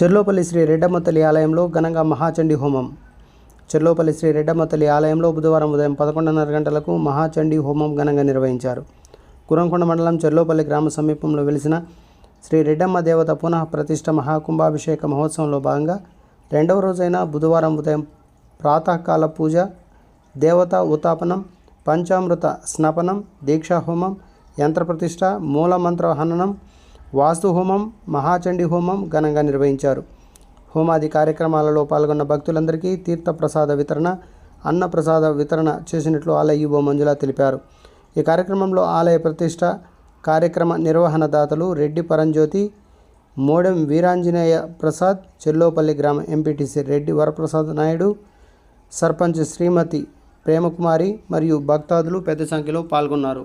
చెర్లోపల్లి శ్రీ రెడ్డమ్మ తల్లి ఆలయంలో ఘనంగా మహాచండీ హోమం. చెర్లోపల్లి శ్రీ రెడ్డమ్మ తల్లి ఆలయంలో బుధవారం ఉదయం పదకొండున్నర గంటలకు మహాచండీ హోమం ఘనంగా నిర్వహించారు. కురంకొండ మండలం చెర్లోపల్లి గ్రామ సమీపంలో వెలిసిన శ్రీ రెడ్డమ్మ దేవత పునః ప్రతిష్ఠ మహాకుంభాభిషేక మహోత్సవంలో భాగంగా రెండవ రోజైన బుధవారం ఉదయం ప్రాతకాల పూజ దేవత ఉతాపనం పంచామృత స్నపనం దీక్షాహోమం యంత్రప్రతిష్ఠ మూలమంత్ర హననం వాస్తు హోమం మహాచండీ హోమం ఘనంగా నిర్వహించారు. హోమాది కార్యక్రమాలలో పాల్గొన్న భక్తులందరికీ తీర్థప్రసాద వితరణ అన్నప్రసాద వితరణ చేసినట్లు ఆలయ ఈవో మంజుల తెలిపారు. ఈ కార్యక్రమంలో ఆలయ ప్రతిష్ట కార్యక్రమ నిర్వహణదాతలు రెడ్డి పరంజ్యోతి మోడెం వీరాంజనేయ ప్రసాద్ చెల్లోపల్లి గ్రామ ఎంపీటీసీ రెడ్డి వరప్రసాద్ నాయుడు సర్పంచ్ శ్రీమతి ప్రేమకుమారి మరియు భక్తాదులు పెద్ద సంఖ్యలో పాల్గొన్నారు.